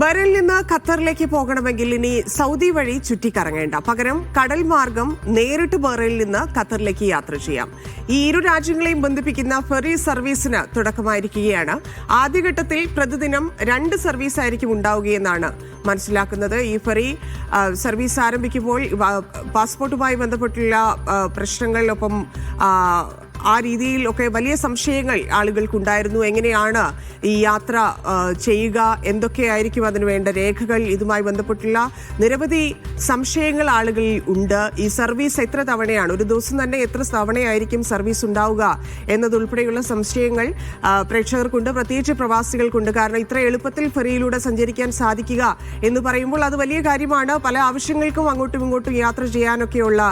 ബറിൽ നിന്ന് ഖത്തറിലേക്ക് പോകണമെങ്കിൽ ഇനി സൗദി വഴി ചുറ്റിക്കറങ്ങേണ്ട. പകരം കടൽ മാർഗം നേരിട്ട് ബറയിൽ നിന്ന് ഖത്തറിലേക്ക് യാത്ര ചെയ്യാം. ഈ ഇരു രാജ്യങ്ങളെയും ബന്ധിപ്പിക്കുന്ന ഫെറി സർവീസിന് തുടക്കമായിരിക്കുകയാണ്. ആദ്യഘട്ടത്തിൽ പ്രതിദിനം രണ്ട് സർവീസ് ആയിരിക്കും ഉണ്ടാവുകയെന്നാണ് മനസ്സിലാക്കുന്നത്. ഈ ഫെറി സർവീസ് ആരംഭിക്കുമ്പോൾ പാസ്പോർട്ടുമായി ബന്ധപ്പെട്ടുള്ള പ്രശ്നങ്ങളിലൊപ്പം ആ, രീതിയിൽ ഒക്കെ വലിയ സംശയങ്ങൾ ആളുകൾക്കുണ്ടായിരുന്നു. എങ്ങനെയാണ് ഈ യാത്ര ചെയ്യുക? എന്തൊക്കെയായിരിക്കും അതിന് വേണ്ട രേഖകൾ? ഇതുമായി ബന്ധപ്പെട്ടുള്ള നിരവധി സംശയങ്ങൾ ആളുകളിൽ ഉണ്ട്. ഈ സർവീസ് എത്ര തവണയാണ്? ഒരു ദിവസം തന്നെ എത്ര തവണയായിരിക്കും സർവീസ് ഉണ്ടാവുക എന്നതുൾപ്പെടെയുള്ള സംശയങ്ങൾ പ്രേക്ഷകർക്കുണ്ട്. പ്രത്യേകിച്ച് പ്രവാസികൾക്കുണ്ട്. കാരണം ഇത്ര എളുപ്പത്തിൽ ഫെറിയിലൂടെ സഞ്ചരിക്കാൻ സാധിക്കുക എന്ന് പറയുമ്പോൾ അത് വലിയ കാര്യമാണ്. പല ആവശ്യങ്ങൾക്കും അങ്ങോട്ടും ഇങ്ങോട്ടും യാത്ര ചെയ്യാനൊക്കെയുള്ള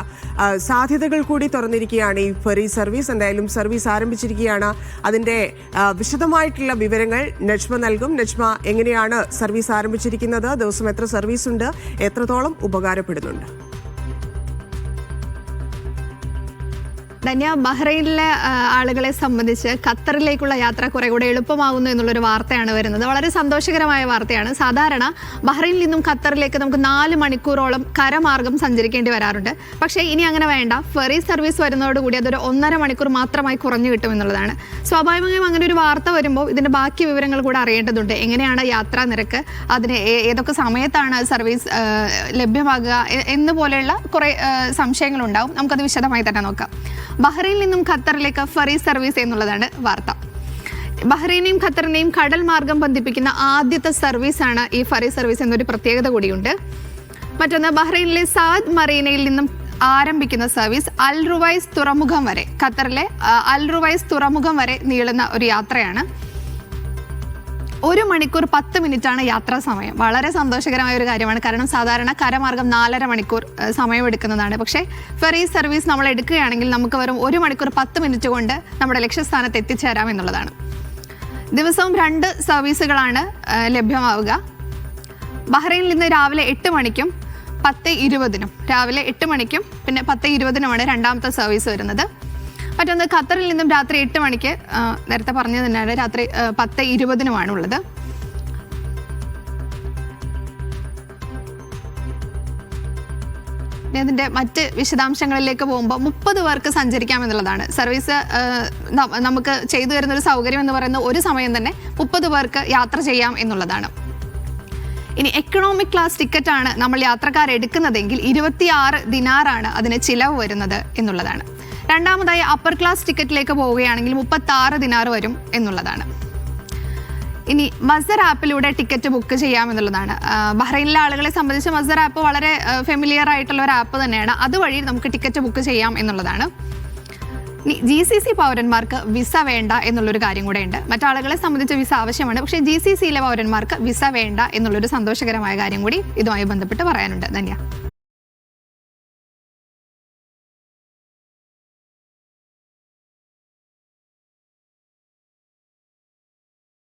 സാധ്യതകൾ കൂടി തുറന്നിരിക്കുകയാണ് ഈ ഫെറി സർവീസ്. എന്തായാലും സർവീസ് ആരംഭിച്ചിരിക്കുകയാണ്. അതിന്റെ വിശദമായിട്ടുള്ള വിവരങ്ങൾ നജ്മ നൽകും. നജ്മ എങ്ങനെയാണ് സർവീസ് ആരംഭിച്ചിരിക്കുന്നത്? ദിവസം എത്ര സർവീസ് ഉണ്ട് എത്രത്തോളം ഉപകാരപ്പെടുന്നുണ്ട്? ധന്യ ബഹ്റൈനിലെ ആളുകളെ സംബന്ധിച്ച് ഖത്തറിലേക്കുള്ള യാത്ര കുറെ കൂടെ എളുപ്പമാകുന്നു എന്നുള്ളൊരു വാർത്തയാണ് വരുന്നത്. വളരെ സന്തോഷകരമായ വാർത്തയാണ്. സാധാരണ ബഹ്റൈനിൽ നിന്നും ഖത്തറിലേക്ക് നമുക്ക് നാല് മണിക്കൂറോളം കരമാർഗം സഞ്ചരിക്കേണ്ടി വരാറുണ്ട്. പക്ഷേ ഇനി അങ്ങനെ വേണ്ട. ഫെറി സർവീസ് വരുന്നതോടുകൂടി അതൊരു ഒന്നര മണിക്കൂർ മാത്രമായി കുറഞ്ഞു കിട്ടും എന്നുള്ളതാണ്. സ്വാഭാവികമായും അങ്ങനെ ഒരു വാർത്ത വരുമ്പോൾ ഇതിന്റെ ബാക്കി വിവരങ്ങൾ കൂടെ അറിയേണ്ടതുണ്ട്. എങ്ങനെയാണ് യാത്രാ നിരക്ക് അതിന് ഏതൊക്കെ സമയത്താണ് സർവീസ് ലഭ്യമാകുക എന്നുപോലെയുള്ള എന്ന് പോലെയുള്ള കുറേ സംശയങ്ങളുണ്ടാവും. നമുക്കത് വിശദമായി തന്നെ നോക്കാം. ബഹ്റൈനിൽ നിന്നും ഖത്തറിലേക്ക് ഫെറി സർവീസ് എന്നുള്ളതാണ് വാർത്ത. ബഹ്റൈനെയും ഖത്തറിനെയും കടൽ മാർഗം ബന്ധിപ്പിക്കുന്ന ആദ്യത്തെ സർവീസാണ് ഈ ഫെറി സർവീസ് എന്നൊരു പ്രത്യേകത കൂടിയുണ്ട്. മറ്റൊന്ന് ബഹ്റൈനിലെ സാദ് മറീനയിൽ നിന്നും ആരംഭിക്കുന്ന സർവീസ് അൽ റുവൈസ് തുറമുഖം വരെ ഖത്തറിലെ അൽ റുവൈസ് തുറമുഖം വരെ നീളുന്ന ഒരു യാത്രയാണ്. ഒരു മണിക്കൂർ പത്ത് മിനിറ്റാണ് യാത്രാ സമയം. വളരെ സന്തോഷകരമായ ഒരു കാര്യമാണ്. കാരണം സാധാരണ കരമാർഗം നാലര മണിക്കൂർ സമയം എടുക്കുന്നതാണ്. പക്ഷേ ഫെറി സർവീസ് നമ്മൾ എടുക്കുകയാണെങ്കിൽ നമുക്ക് വെറും ഒരു മണിക്കൂർ പത്ത് മിനിറ്റ് കൊണ്ട് നമ്മുടെ ലക്ഷ്യസ്ഥാനത്ത് എത്തിച്ചേരാം എന്നുള്ളതാണ്. ദിവസവും രണ്ട് സർവീസുകളാണ് ലഭ്യമാവുക. ബഹ്റൈനിൽ നിന്ന് രാവിലെ എട്ട് മണിക്കും പത്ത് ഇരുപതിനും. രാവിലെ എട്ട് മണിക്കും പിന്നെ പത്ത് ഇരുപതിനുമാണ് രണ്ടാമത്തെ സർവീസ് വരുന്നത്. മറ്റൊന്ന് ഖത്തറിൽ നിന്നും രാത്രി എട്ട് മണിക്ക് നേരത്തെ പറഞ്ഞത് തന്നെയാണ് രാത്രി പത്ത് ഇരുപതിനുമാണ് ഉള്ളത് ഇനി അതിന്റെ മറ്റ് വിശദാംശങ്ങളിലേക്ക് പോകുമ്പോൾ മുപ്പത് പേർക്ക് സഞ്ചരിക്കാം എന്നുള്ളതാണ്. സർവീസ് നമുക്ക് ചെയ്തു തരുന്ന ഒരു സൗകര്യം എന്ന് പറയുന്ന ഒരു സമയം തന്നെ മുപ്പത് പേർക്ക് യാത്ര ചെയ്യാം എന്നുള്ളതാണ്. ഇനി എക്കണോമിക് ക്ലാസ് ടിക്കറ്റ് ആണ് നമ്മൾ യാത്രക്കാർ എടുക്കുന്നതെങ്കിൽ ഇരുപത്തിയാറ് ദിനാറാണ് അതിന് ചിലവ് വരുന്നത് എന്നുള്ളതാണ്. രണ്ടാമതായി അപ്പർ ക്ലാസ് ടിക്കറ്റിലേക്ക് പോവുകയാണെങ്കിൽ മുപ്പത്തി ആറ് ദിനാർ വരും എന്നുള്ളതാണ്. ഇനി മസർ ആപ്പിലൂടെ ടിക്കറ്റ് ബുക്ക് ചെയ്യാം എന്നുള്ളതാണ്. ബഹ്റൈനിലെ ആളുകളെ സംബന്ധിച്ച് മസർ ആപ്പ് വളരെ ഫെമിലിയർ ആയിട്ടുള്ള ഒരു ആപ്പ് തന്നെയാണ്. അതുവഴി നമുക്ക് ടിക്കറ്റ് ബുക്ക് ചെയ്യാം എന്നുള്ളതാണ്. ഇനി ജി സി സി പൗരന്മാർക്ക് വിസ വേണ്ട എന്നുള്ളൊരു കാര്യം കൂടെ ഉണ്ട്. മറ്റാളുകളെ സംബന്ധിച്ച് വിസ ആവശ്യമാണ്. പക്ഷേ ജി സി സിയിലെ പൗരന്മാർക്ക് വിസ വേണ്ട എന്നുള്ളൊരു സന്തോഷകരമായ കാര്യം കൂടി ഇതുമായി ബന്ധപ്പെട്ട് പറയാനുണ്ട്. ധന്യ.